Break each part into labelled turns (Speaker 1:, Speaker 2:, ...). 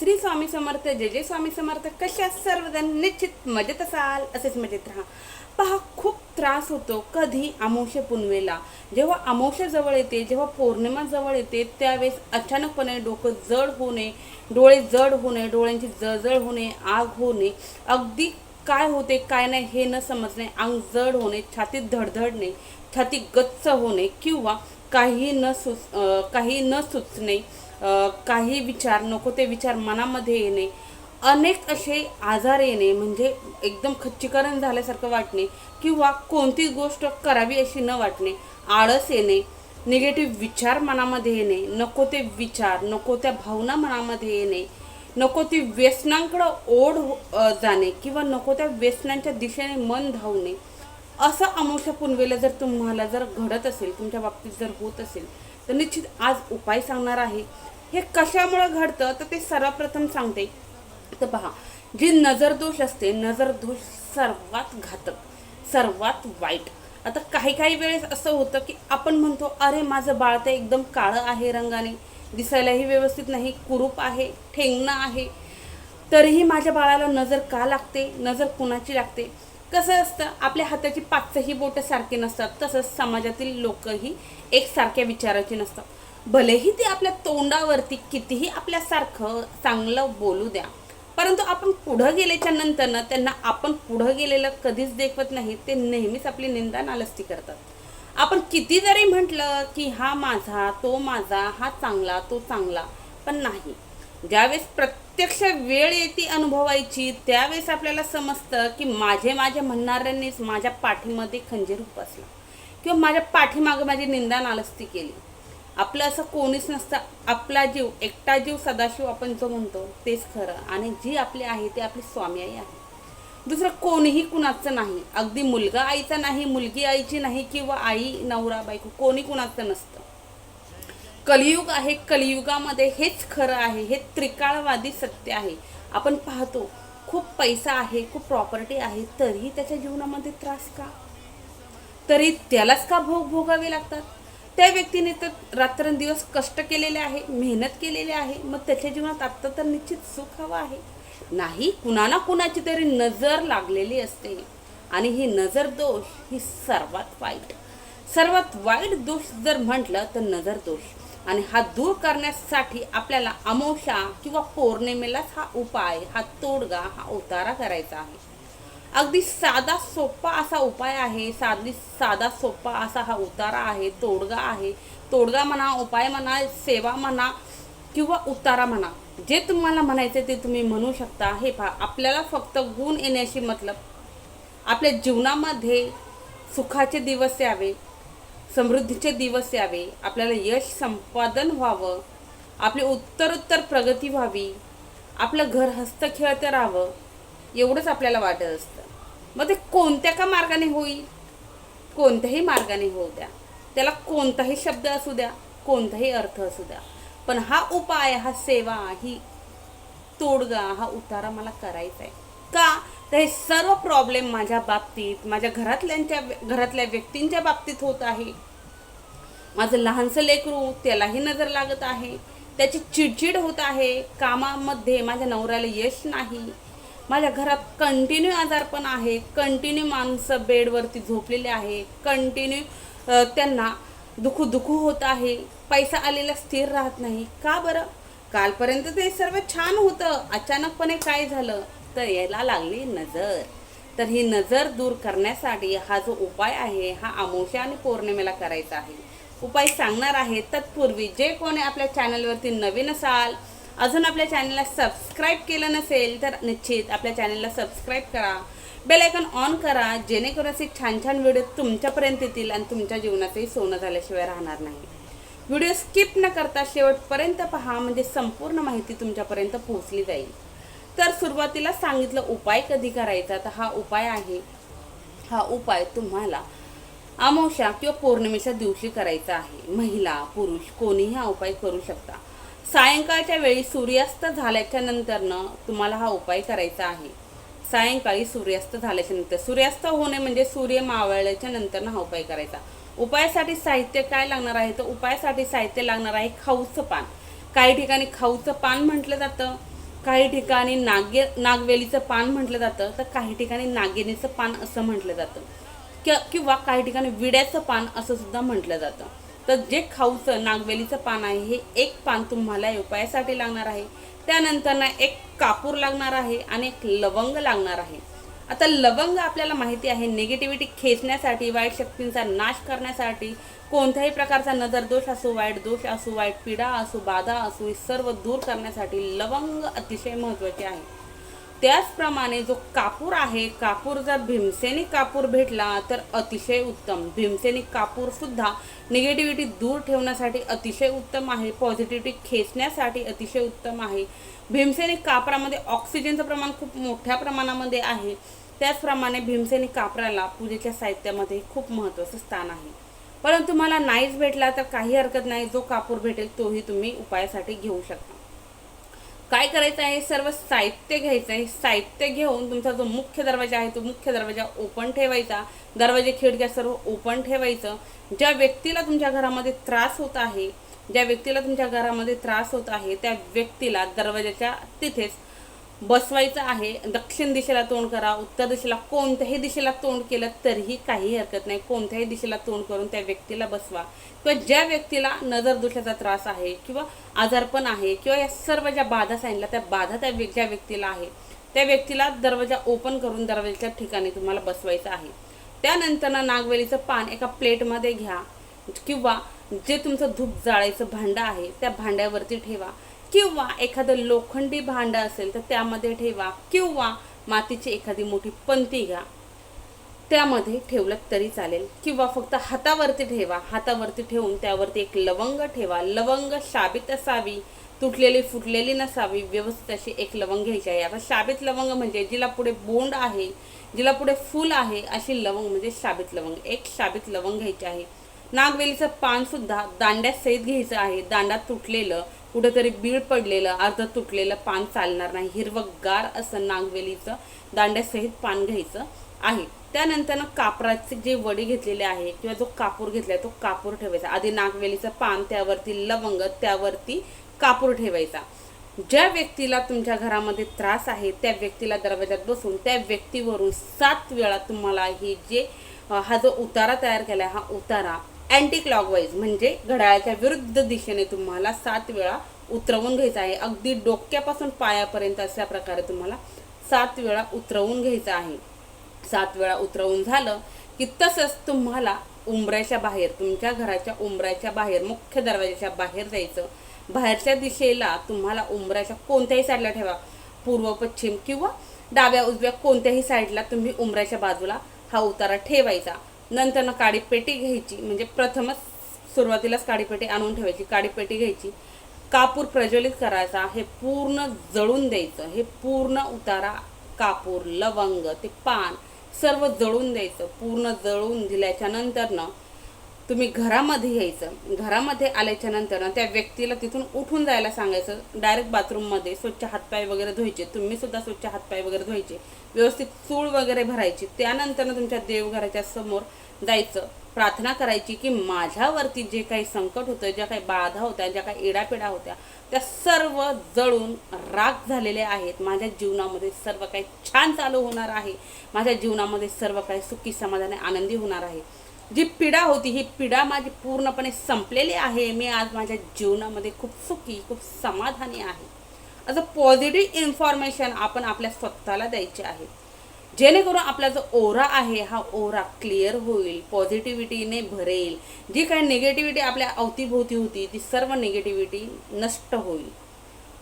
Speaker 1: श्री स्वामी समर्थ जय जय स्वामी समर्थ कशा सर्वजण निश्चित मजेत असाल असेच मजेत राहा. पहा खूप त्रास होतो कधी अमावस्या पुनवेला. जेव्हा अमावस्या जवळ येते जेव्हा पौर्णिमा जवळ येते त्यावेळेस अचानकपणे डोकं जड होणे डोळे जड होणे डोळ्यांची जळजळ होणे आग होणे अगदी काय होते काय नाही हे न समजणे अंग जड होणे छातीत धडधडणे छाती गच्च होणे किंवा काही न सुच काही न सुचणे काही विचार नको ते विचार मनामध्ये येणे. अनेक असे आजार येणे म्हणजे एकदम खच्चीकरण झाल्यासारखं वाटणे किंवा कोणती गोष्ट करावी अशी न वाटणे. आळस येणे निगेटिव्ह विचार मनामध्ये येणे नको ते विचार नको त्या भावना मनामध्ये येणे नको ती व्यसनांकडं ओढ हो, जाणे किंवा नको त्या व्यसनांच्या दिशेने मन धावणे. असं अमोशा पुनवेला जर तुम्हाला जर घडत असेल तुमच्या बाबतीत जर होत असेल तर निश्चित आज उपाय सांगणार आहे. हे कशामुळं घडतं? तर ते सर्वप्रथम सांगते. तर पहा जी नजर दोष असते नजर दोष सर्वात घातक सर्वात वाईट. आता काही काही वेळेस असं होतं की आपण म्हणतो अरे माझं बाळ तर एकदम काळं आहे रंगाने. दिसायलाही व्यवस्थित नाही कुरूप आहे ठेंगणं आहे. तरीही माझ्या बाळाला नजर का लागते? नजर कुणाची लागते? कसं असतं आपल्या हाताची पाचही बोटं सारखी नसतात तसंच समाजातील लोकही एकसारख्या विचाराची नसतात. भलेही ते आपल्या तोंडावरती कितीही आपल्यासारखं चांगलं बोलू द्या परंतु आपण पुढं गेल्याच्या नंतरनं त्यांना आपण पुढं गेलेलं कधीच देखवत नाही ते नेहमीच आपली निंदा नालस्ती करतात. आपण किती जरी म्हटलं की हा माझा तो माझा हा चांगला तो चांगला पण नाही. ज्यावेळेस प्रत्यक्ष वेळ येते अनुभवायची त्यावेळेस आपल्याला समजतं की माझे माझे म्हणणाऱ्यांनीच माझ्या पाठीमध्ये खंजीर उपसला. किंवा माझ्या पाठीमागं माझी निंदा नालस्ती केली. आपलं असं कोणीच नसतं आपला जीव एकटा जीव सदाशिव आपण जो म्हणतो तेच खरं. आणि जी आपली आहे ती आपली स्वामी आई आहे. दुसरं कोणीही कुणाचं नाही. अगदी मुलगा आईचा नाही मुलगी आईची नाही किंवा आई नवरा बायको कोणी कुणाचं नसतं. कलियुग आहे कलियुगामध्ये हेच खरं आहे हे त्रिकाळवादी सत्य आहे. आपण पाहतो खूप पैसा आहे खूप प्रॉपर्टी आहे तरीही त्याच्या जीवनामध्ये त्रास का? तरी त्यालाच का भोग भोगावे लागतात? त्या व्यक्तीने तर रात्रंदिवस कष्ट केलेले आहे मेहनत केलेली आहे मग त्याच्या जीवनात आत्ता तर निश्चित सुख हवं आहे. नाही कुणाला कुणाची तरी नजर लागलेली असते. आणि ही नजर दोष ही सर्वात वाईट. सर्वात वाईट दोष जर म्हटलं तर नजर दोष. आणि हा दूर करण्यासाठी आपल्याला अमोशा किंवा पौर्णिमेलाच हा उपाय हा तोडगा हा उतारा करायचा आहे. अगदी साधा सोपा असा उपाय आहे साधी साधा सोपा असा हा उतारा आहे तोडगा आहे. तोडगा म्हणा उपाय म्हणा सेवा म्हणा किंवा उतारा म्हणा जे तुम्हाला म्हणायचे ते तुम्ही म्हणू शकता. हे पहा आपल्याला फक्त गुण येण्याशी मतलब आपल्या जीवनामध्ये सुखाचे दिवस यावे समृद्धीचे दिवस यावे. आपल्याला यश संपादन व्हावं. आपली उत्तरोत्तर प्रगती व्हावी. आपलं घर हस्तखेळतं राहावं. एवढंच आपल्याला वाटत असतं. मग ते कोणत्या का मार्गाने होईल? कोणत्याही मार्गाने होऊ द्या. त्याला कोणताही शब्द असू द्या कोणताही अर्थ असू द्या. पण हा उपाय हा सेवा ही तोडगा हा उतारा मला करायचा आहे. का तर हे सर्व प्रॉब्लेम माझ्या बाबतीत माझ्या घरातल्यांच्या घरातल्या व्यक्तींच्या बाबतीत होत आहे. माझं लहानसं लेकरू त्यालाही नजर लागत आहे. त्याची चिडचिड होत आहे. कामामध्ये माझ्या नवऱ्याला यश नाही. माझ्या घरात कंटिन्यू आजारपण आहे कंटिन्यू माणसं बेडवरती झोपलेले आहे कंटिन्यू त्यांना दुखू दुखू होत आहे. पैसा आलेला स्थिर राहत नाही. का बरं? कालपर्यंत ते सर्व छान होतं. अचानकपणे काय झालं? तर यायला लागली नजर. तर ही नजर दूर करण्यासाठी हा जो उपाय आहे हा अमोशा आणि पौर्णिमेला करायचा आहे. उपाय सांगणार आहे तत्पूर्वी जे कोणी आपल्या चॅनलवरती नवीन असाल अजून आपल्या चॅनलला सबस्क्राईब केलं नसेल तर निश्चित आपल्या चॅनलला सबस्क्राईब करा. बेल आयकॉन ऑन करा जेणेकरून असे छान छान व्हिडिओ तुमच्यापर्यंत येतील आणि तुमच्या जीवनातही सोनं झाल्याशिवाय राहणार नाही. व्हिडिओ स्किप न करता शेवटपर्यंत पहा म्हणजे संपूर्ण माहिती तुमच्यापर्यंत पोहोचली जाईल. तर सुरुवातीला सांगितलं उपाय कधी करायचा? तर हा उपाय आहे. हा उपाय तुम्हाला अमावस्या किंवा पौर्णिमेच्या दिवशी करायचा आहे. महिला पुरुष कोणीही हा उपाय करू शकता. सायंकाळच्या वेळी सूर्यास्त झाल्याच्या नंतरनं तुम्हाला हा उपाय करायचा आहे. सायंकाळी सूर्यास्त झाल्याच्यानंतर सूर्यास्त होणे म्हणजे सूर्य मावळल्याच्या नंतरनं हा उपाय करायचा. उपायासाठी साहित्य काय लागणार आहे? तर उपायासाठी साहित्य लागणार आहे खाऊचं पान. काही ठिकाणी खाऊचं पान म्हटलं जातं. काही ठिकाणी नागे नागवेलीचं पान म्हटलं जातं तर काही ठिकाणी नागिनीचं पान असं म्हटलं जातं. कि- किंवा काही ठिकाणी विड्याचं पान असं सुद्धा म्हटलं जातं. तर जे खाऊचं नागवेलीचं पान आहे हे एक पान तुम्हाला उपायासाठी लागणार आहे. त्यानंतर ना एक कापूर लागणार आहे आणि एक लवंग लागणार आहे. आता लवंग आपल्याला माहिती आहे निगेटिव्हिटी खेचण्यासाठी वाईट शक्तींचा नाश करण्यासाठी कोणत्याही प्रकारचा नजर दोष असो वाईट दोष असो वाईट पीडा असो बाधा असो हे सर्व दूर करण्यासाठी लवंग अतिशय महत्त्वाचे आहे. त्याचप्रमाणे जो कापूर आहे कापूर जर भीमसेनी कापूर भेटला तर अतिशय उत्तम. भीमसेनी कापूरसुद्धा निगेटिव्हिटी दूर ठेवण्यासाठी अतिशय उत्तम आहे पॉझिटिव्हिटी खेचण्यासाठी अतिशय उत्तम आहे. भीमसेनी कापरामध्ये ऑक्सिजनचं प्रमाण खूप मोठ्या प्रमाणामध्ये आहे. त्याचप्रमाणे भीमसेनी कापराला पूजेच्या साहित्यामध्ये खूप महत्त्वाचं स्थान आहे. परंतु मला नाहीच भेटला तर काही हरकत नाही जो कापूर भेटेल तोही तुम्ही उपायासाठी घेऊ शकता. काय करायचं आहे? सर्व साहित्य घ्यायचं आहे. साहित्य घेऊन तुमचा जो मुख्य दरवाजा आहे तो मुख्य दरवाजा ओपन ठेवायचा. दरवाजे खिडक्या सर्व ओपन ठेवायचं. ज्या व्यक्तीला तुमच्या घरामध्ये त्रास होत आहे ज्या व्यक्तीला तुमच्या घरामध्ये त्रास होत आहे त्या व्यक्तीला दरवाजाच्या तिथेच बसवायचं आहे दक्षिण दिशेला तोंड करा उत्तर दिशेला कोणत्याही दिशेला तोंड केलं तरीही काही हरकत नाही. कोणत्याही दिशेला तोंड करून त्या व्यक्तीला बसवा. किंवा ज्या व्यक्तीला नजर त्रास आहे किंवा आजारपण आहे किंवा या सर्व ज्या बाधा सांगितल्या त्या बाधा त्या व्य- ज्या व्यक्तीला आहे त्या व्यक्तीला दरवाजा ओपन करून दरवाजाच्या ठिकाणी तुम्हाला बसवायचं आहे. त्यानंतर ना नागवेलीचं पान एका प्लेटमध्ये घ्या किंवा जे तुमचं धूप जाळायचं भांडं आहे त्या भांड्यावरती ठेवा. किंवा एखादं लोखंडी भांडं असेल तर त्यामध्ये ठेवा किंवा मातीची एखादी मोठी पंती घ्या. त्यामध्ये ठेवलं तरी चालेल. किंवा फक्त हातावरती ठेवा. हातावरती ठेवून त्यावरती एक लवंग ठेवा. लवंग शाबित असावी तुटलेली फुटलेली नसावी. व्यवस्थित अशी एक लवंग घ्यायची आहे. आता शाबित लवंग म्हणजे जिला पुढे बोंड आहे जिला पुढे फूल आहे अशी लवंग म्हणजे शाबित लवंग. एक शाबित लवंग घ्यायची आहे. नागवेलीचं पानसुद्धा दांड्यात दांड्यासहित घ्यायचं आहे. दांडा तुटलेलं कुठंतरी बीळ पडलेलं अर्ध तुटलेलं पान चालणार नाही. हिरवंगार असं नागवेलीचं दांड्यासहित पान घ्यायचं आहे. त्यानंतरनं कापराचे जे वडी घेतलेले आहे किंवा जो कापूर घेतलाय तो कापूर ठेवायचा. आधी नागवेलीचं पान त्यावरती लवंग त्यावरती कापूर ठेवायचा. ज्या व्यक्तीला तुमच्या घरामध्ये त्रास आहे त्या व्यक्तीला दरवाजात बसून त्या व्यक्तीवरून सात वेळा तुम्हाला ही जे हा जो उतारा तयार केला हा उतारा अँटी क्लॉकवाईज म्हणजे घड्याळाच्या विरुद्ध दिशेने तुम्हाला सात वेळा उतरवून घ्यायचं आहे. अगदी डोक्यापासून पायापर्यंत अशा प्रकारे तुम्हाला सात वेळा उतरवून घ्यायचं आहे. सात वेळा उतरवून झालं की तसंच तुम्हाला उंबऱ्याच्या बाहेर तुमच्या घराच्या उंबऱ्याच्या बाहेर मुख्य दरवाजाच्या बाहेर जायचं. बाहेरच्या दिशेला तुम्हाला उंबऱ्याच्या कोणत्याही साईडला ठेवा. पूर्व पश्चिम किंवा डाव्या उजव्या कोणत्याही साईडला तुम्ही उंबऱ्याच्या बाजूला हा उतारा ठेवायचा. नंतर ना काडीपेटी घ्यायची. म्हणजे प्रथमच सुरुवातीलाच काडीपेटी आणून ठेवायची. काडीपेटी घ्यायची. कापूर प्रज्वलित करायचा. हे पूर्ण जळून द्यायचं. हे पूर्ण उतारा कापूर लवंग ते पान सर्व जळून द्यायचं. पूर्ण जळून दिल्याच्या नंतर ना तुम्ही घरामध्ये यायचं. घरामध्ये आल्याच्यानंतर त्या व्यक्तीला तिथून उठून जायला सांगायचं. डायरेक्ट बाथरूममध्ये स्वच्छ हातपाय वगैरे धुवायचे. तुम्ही सुद्धा स्वच्छ हातपाय वगैरे धुवायचे. व्यवस्थित चूळ वगैरे भरायची. त्यानंतर तुमच्या देवघराच्या समोर जायचं. प्रार्थना करायची की माझ्यावरती जे काही संकट होतं ज्या काही बाधा होत्या ज्या काही इडापिडा होत्या त्या सर्व जळून राग झालेले आहेत. माझ्या जीवनामध्ये सर्व काही छान चालू होणार आहे. माझ्या जीवनामध्ये सर्व काही सुखी समाधानी आनंदी होणार आहे. जी पीडा होती ही पीडा माझी पूर्णपणे संपलेली आहे. मी आज माझ्या जीवनामध्ये खूप सुखी खूप समाधानी आहे. असं पॉझिटिव्ह इन्फॉर्मेशन आपण आपल्या स्वतःला द्यायचे आहे. जेणेकरून आपला जो ओरा आहे हा ओरा क्लिअर होईल पॉझिटिव्हिटीने भरेल. जी काही निगेटिव्हिटी आपल्या अवतीभोवती होती ती सर्व निगेटिव्हिटी नष्ट होईल.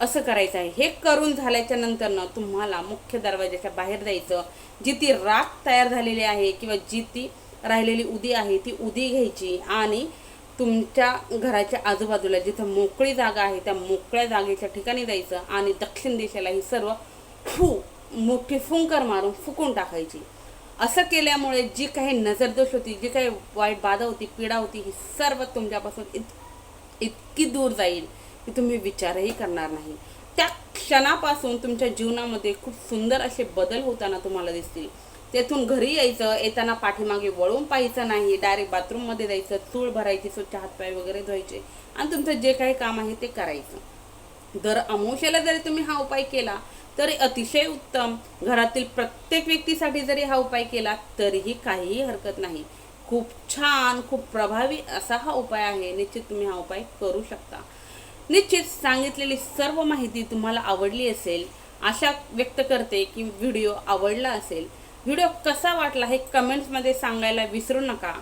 Speaker 1: असं करायचं आहे. हे करून झाल्याच्यानंतर ना तुम्हाला मुख्य दरवाजाच्या बाहेर जायचं जी ती राख तयार झालेली आहे किंवा जी ती राहिलेली उदी आहे ती उदी घ्यायची आणि तुमच्या घराच्या आजूबाजूला जिथं मोकळी जागा आहे त्या मोकळ्या जागेच्या ठिकाणी जायचं आणि दक्षिण दिशेला ही सर्व फू मोठी फुंकर मारून फुकून टाकायची. असं केल्यामुळे जी काही नजरदोष होती जी काही वाईट बाधा होती पीडा होती ही सर्व तुमच्यापासून इत इतकी दूर जाईल की तुम्ही विचारही करणार नाही. त्या क्षणापासून तुमच्या जीवनामध्ये खूप सुंदर असे बदल होताना तुम्हाला दिसतील. तेथून घरी यायचं येताना पाठीमागे वळून पाहायचं नाही डायरेक्ट बाथरूममध्ये जायचं चूळ भरायची स्वच्छ हातपाय वगैरे धुवायचे आणि तुमचं जे काही काम आहे ते करायचं. दर अमोशेला जरी तुम्ही हा उपाय केला तरी अतिशय उत्तम. घरातील प्रत्येक व्यक्तीसाठी जरी हा उपाय केला तरीही काहीही हरकत नाही. खूप छान खूप प्रभावी असा हा उपाय आहे. निश्चित तुम्ही हा उपाय करू शकता. निश्चित सांगितलेली सर्व माहिती तुम्हाला आवडली असेल आशा व्यक्त करते की व्हिडिओ आवडला असेल व्हिडिओ कसा वाटला हे कमेंट्समध्ये सांगायला विसरू नका.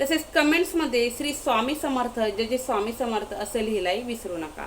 Speaker 1: तसेच कमेंट्समध्ये श्री स्वामी समर्थ जे जे स्वामी समर्थ असं लिहिलाही विसरू नका.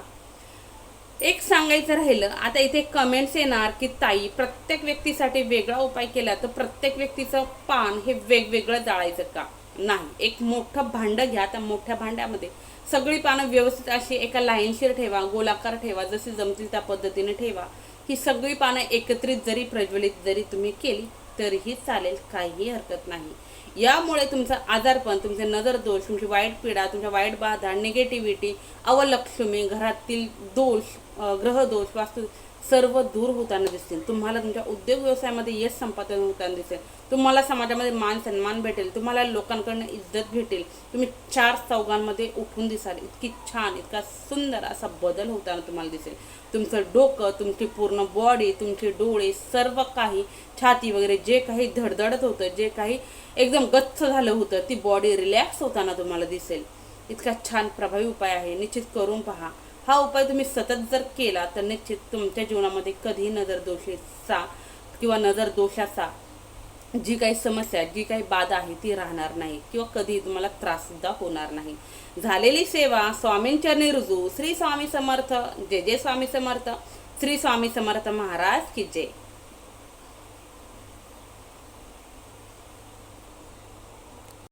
Speaker 1: एक सांगायचं राहिलं आता इथे कमेंट्स येणार की ताई प्रत्येक व्यक्तीसाठी वेगळा उपाय केला तर प्रत्येक व्यक्तीचं पान हे वेगवेगळं जाळायचं का? नाही एक मोठं भांडं घ्या त्या मोठ्या भांड्यामध्ये सगळी पानं व्यवस्थित अशी एका लाईनशीर ठेवा गोलाकार ठेवा जशी जमतील त्या पद्धतीने ठेवा. ही सगळी पानं एकत्रित जरी प्रज्वलित जरी तुम्ही केली तरीही चालेल काहीही हरकत नाही. यामुळे तुमचा आजारपण तुमचे नजर दोष तुमची वाईट पीडा तुमच्या वाईट बाधा निगेटिव्हिटी अवलक्ष्मी घरातील दोष ग्रहदोष वास्तू सर्व दूर होताना दिसतील. तुम्हाला तुमच्या उद्योग व्यवसायामध्ये यश संपादन होताना दिसेल. तुम्हाला समाजामध्ये मान सन्मान भेटेल तुम्हाला लोकांकडनं इज्जत भेटेल. तुम्ही चार चौघांमध्ये उठून दिसाल. इतकी छान इतका सुंदर असा बदल होताना तुम्हाला दिसेल. तुमचं डोकं तुमची पूर्ण बॉडी तुमचे डोळे सर्व काही छाती वगैरे जे काही धडधडत होतं जे काही एकदम गच्च झालं होतं ती बॉडी रिलॅक्स होताना तुम्हाला दिसेल. इतका छान प्रभावी उपाय आहे. निश्चित करून पहा. हा उपाय तुम्ही सतत जर केला तर निश्चित तुमच्या जीवनामध्ये कधीही नजर दोषेचा किंवा नजर दोषाचा जी काही समस्या जी काही बाधा आहे ती राहणार नाही. किंवा कधी तुम्हाला त्राससुद्धा होणार नाही. झालेली सेवा स्वामींच्या रुजू श्री स्वामी समर्थ जय जय स्वामी समर्थ श्री स्वामी समर्थ महाराज की जय.